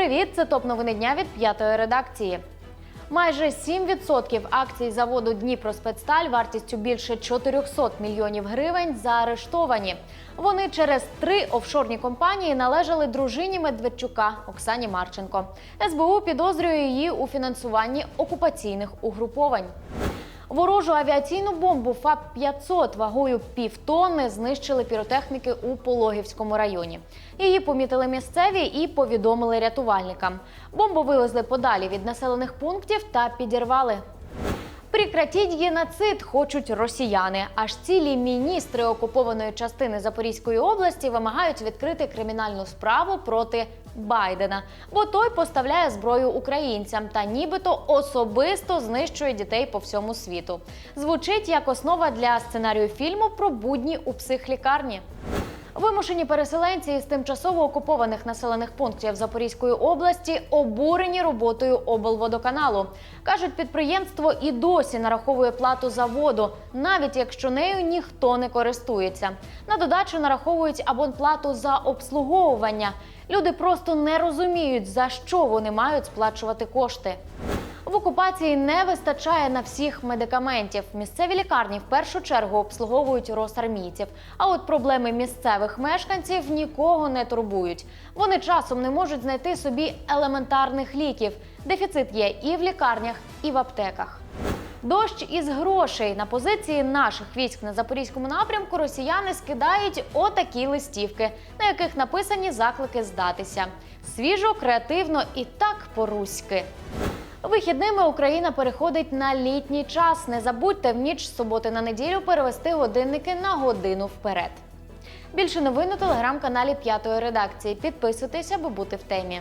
Привіт, це топ новини дня від п'ятої редакції. Майже 7% акцій заводу Дніпроспецсталь вартістю більше 400 мільйонів гривень заарештовані. Вони через три офшорні компанії належали дружині Медведчука Оксані Марченко. СБУ підозрює її у фінансуванні окупаційних угруповань. Ворожу авіаційну бомбу ФАП-500 вагою півтонни знищили піротехніки у Пологівському районі. Її помітили місцеві і повідомили рятувальникам. Бомбу вивезли подалі від населених пунктів та підірвали. Прекратіть геноцид хочуть росіяни. Аж цілі міністри окупованої частини Запорізької області вимагають відкрити кримінальну справу проти Байдена, бо той поставляє зброю українцям та нібито особисто знищує дітей по всьому світу. Звучить як основа для сценарію фільму про будні у психлікарні. Вимушені переселенці із тимчасово окупованих населених пунктів Запорізької області обурені роботою облводоканалу. кажуть, підприємство і досі нараховує плату за воду, навіть якщо нею ніхто не користується. На додачу нараховують абонплату за обслуговування. Люди просто не розуміють за що вони мають сплачувати кошти. В окупації не вистачає на всіх медикаментів. Місцеві лікарні в першу чергу обслуговують росармійців. А от проблеми місцевих мешканців нікого не турбують. Вони часом не можуть знайти собі елементарних ліків. Дефіцит є і в лікарнях, і в аптеках. Дощ із грошей на позиції наших військ на запорізькому напрямку росіяни скидають отакі листівки, на яких написані заклики здатися. Свіжо, креативно і так по-руськи. Вихідними Україна переходить на літній час. Не забудьте в ніч суботи на неділю перевести годинники на годину вперед. Більше новин у телеграм-каналі П'ятої редакції. Підписуйтесь, аби бути в темі.